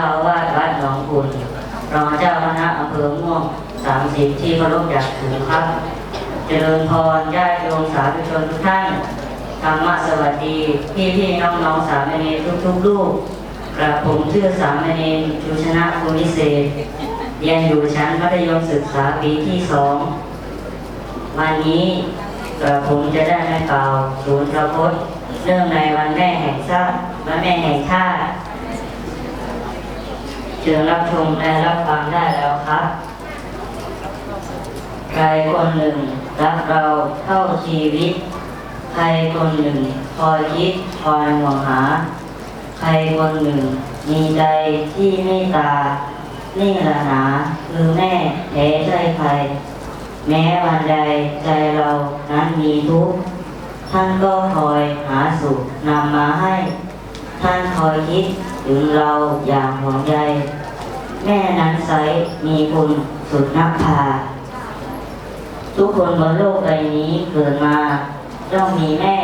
าอาวาสวัดหนองคุณรองเจ้าคณะอำเภอม่วงสามสิบที่เคารพอยากถึงครับ เจริญพรญาติโยมสาธุชนทุกท่านธรรมะสวัสดีพี่พี่น้องน้องสามเณรทุกทุกลูกกระผมชื่อสามเณรจุชนะภูมิเศษเรีนอยู่ชั้นมัธยมศึกษาปีที่สองวันนี้กระผมจะได้มาเก่าศูนย์พระพุน์เรื่องในวันแม่แห่งชาติวันแม่แห่งชาติ เชิญรับชมและรับฟังได้แล้วครับ ใครคนหนึ่งรักเราเท่าชีวิต ใครคนหนึ่งคอยคิดคอยห่วงหา ใครคนหนึ่งมีใจที่เมตตา นี่แหละหนาคือแม่แท้ใจใคร แม้วันใดใจเรานั้นมีทุกข์ท่านก็คอยหาสุขนำมาให้ ท่านคอยคิด ถึงเราอย่างห่วงใยแม่นั้นไซมีคุณสุดนักพา ทุกคนบนโลกใบนี้เกิดมาต้องมีแม่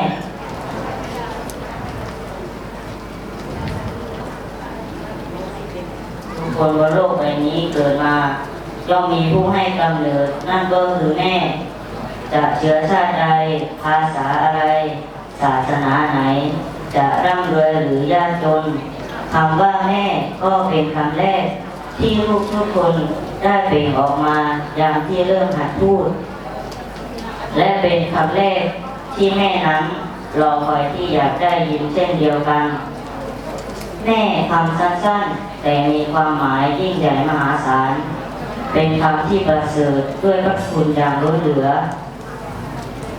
ทุกคนบนโลกใบนี้เกิดมาย่อมมีผู้ให้กำเนิดนั่นก็คือแม่ จะเชื้อชาติใดภาษาอะไร ศาสนาไหน จะร่ำรวยหรือยากจน คำว่าแม่ก็เป็นคำแรก ที่ลูกทุกคนได้เปล่งออกมาอย่างที่เริ่มหัดพูด และเป็นคำแรกที่แม่นั้นรอคอยที่อยากได้ยินเช่นเดียวกัน แม่คำสั้นๆ แต่มีความหมายยิ่งใหญ่มหาศาล เป็นคำที่ประเสริฐด้วยพระคุณอย่างล้นเหลือ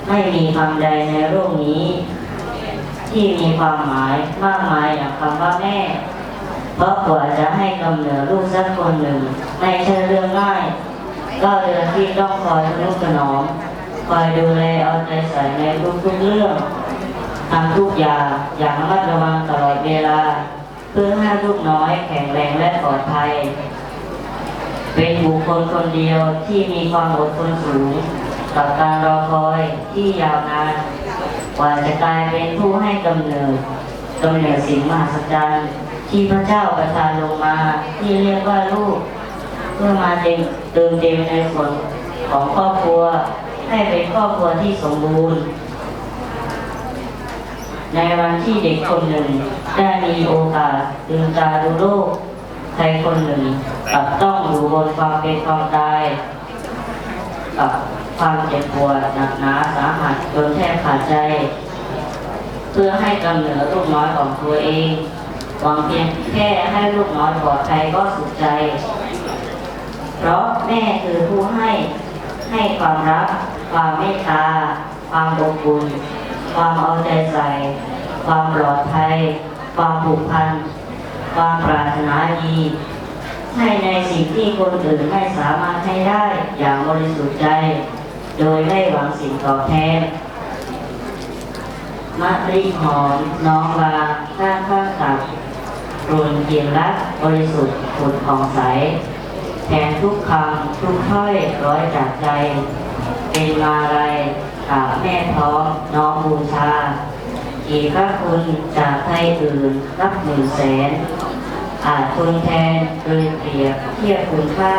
ไม่มีคำใดในโลกนี้ ที่มีความหมายมากมายอย่างคำว่าแม่ เพราะกว่าจะให้กำเนิดลูกสักคนหนึ่งไม่ใช่เรื่องง่าย ก็เรือนที่ต้องคอยทนุถนอมคอยดูแลเอาใจใส่ในทุกๆเรื่องทำทุกอย่างอย่างระมัดระวังตลอดเวลา เพื่อให้ลูกน้อยแข็งแรงและปลอดภัย เป็นบุคคลคนเดียวที่มีความอดทนสูง กับการรอคอยที่ยาวนาน กว่าจะกลายเป็นผู้ให้กำเนิดกำเนิดสิ่งมหัศจรรย์ที่พระเจ้าประทานลงมาที่เรียกว่าลูกเพื่อมาเต็มเติมเต็มในส่วนของครอบครัวให้เป็นครอบครัวที่สมบูรณ์ ในวันที่เด็กคนหนึ่งได้มีโอกาสลืมตาดูโลกใครคนหนึ่งกับต้องอยู่บนความเป็นความตายกับความเจ็บปวดหนักหนาสาหัสจน ใจ เพื่อให้กำเนิดลูกน้อยของตัวเองหวังเพียงแค่ให้ลูกน้อยปลอดภัยก็สุขใจ เพราะแม่คือผู้ให้ให้ความรัก ความเมตตา ความอบอุ่นความเอาใจใส่ ความปลอดภัย ความผูกพัน ความปรารถนาดีให้ในสิ่งที่คนอื่นไม่สามารถให้ได้อย่างบริสุทธิ์ใจ โดยไม่หวังสิ่งตอบแทน มะริหอมน้องวาข้าข้างตับรุนเกียรรักบริสุทธิ์ผุดผ่องใสแทนทุกคำทุกถ้อยร้อยจากใจ เป็นมาลัยกราบแม่ท้องน้องบูชากี่พระคุณจากใครอื่นรับหนึ่งแสน อาจคุณแทนโดยเปรียบเทียบคุณค่า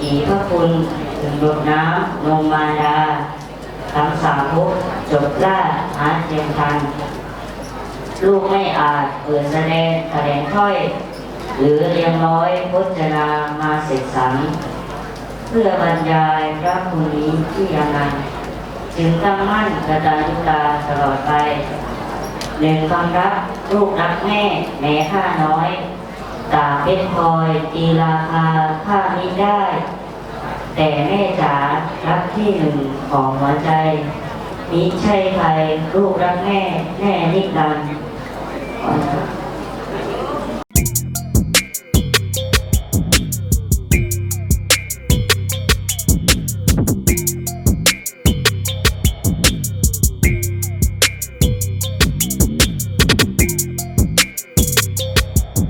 กี่พระคุณถึงดดน้ำนมมาดา คำสาพุกจบล่าหาเทียมทัน ลูกไม่อาจเปิดแสดงแถลงถ้อย หรือเรียงร้อยพจนามาเสร็จสรรเพื่อบรรยายพระคุณนี้ที่ยังไงจึงตั้งมั่นกระดานตาตลอดไปหนึ่งความรักลูกรักแม่แม้ค่าน้อยตาเพชรพลอยตีราคาค่ามิได้ แต่แม่จ๋ารักที่หนึ่งของหัวใจมิใช่ใครลูกรักแม่แน่นิรันดร์